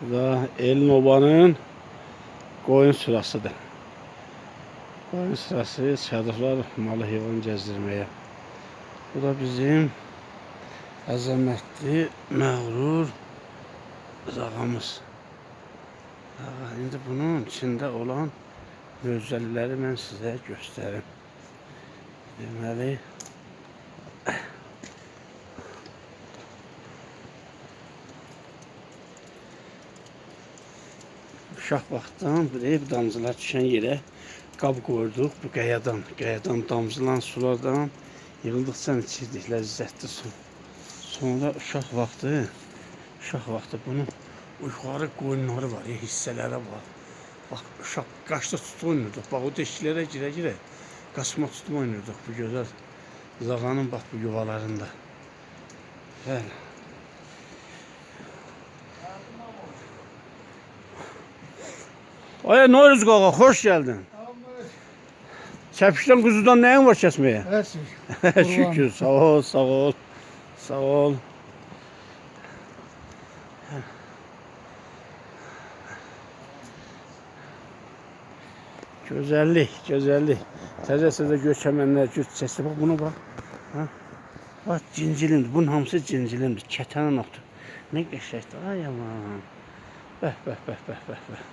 Da Elin Oba'nın koyun sırasıdır. Koyun sırası çadırlar malı heyvan gezdirmeye. Bu da bizim əzəmətli, məğrur zağamız. Ağa, indi bunun içində olan gözəlləri mən sizə göstərim. Deməli, uşaq vaxtdan bir damcılar düşən yerə qab qoyduq bu qayadan, qayadan damcılan sulardan yığıldıqca içirdik ləzzətli su. Sonra uşaq vaxtı, uşaq vaxtı bunun yuxarı qoyunları var, ya, hissələri var. Bax, uşaq qaçda tutub oynayırdıq. Bax, o deşiklərə girə-girə qaçma tutub oynayırdıq bu gözəl zağanın bax bu yuvalarında. Bəli. Aya Noyruz Qağa, xoş gəldin. Çəpişdən quzudan nəyin var kəsməyə? Her şey. Şükür, sağ ol, sağ ol. Sağ ol. Gözəllik, gözəllik. Təzə-təzə göçəmənlər göçəsi. Bax buna bax. Ha? Bax cincilindir. Bunun hamısı cincilindir. Kətənin otu. Nə qəşəngdir. Ay aman. Bəh, bəh, bəh, bəh, bəh, bəh.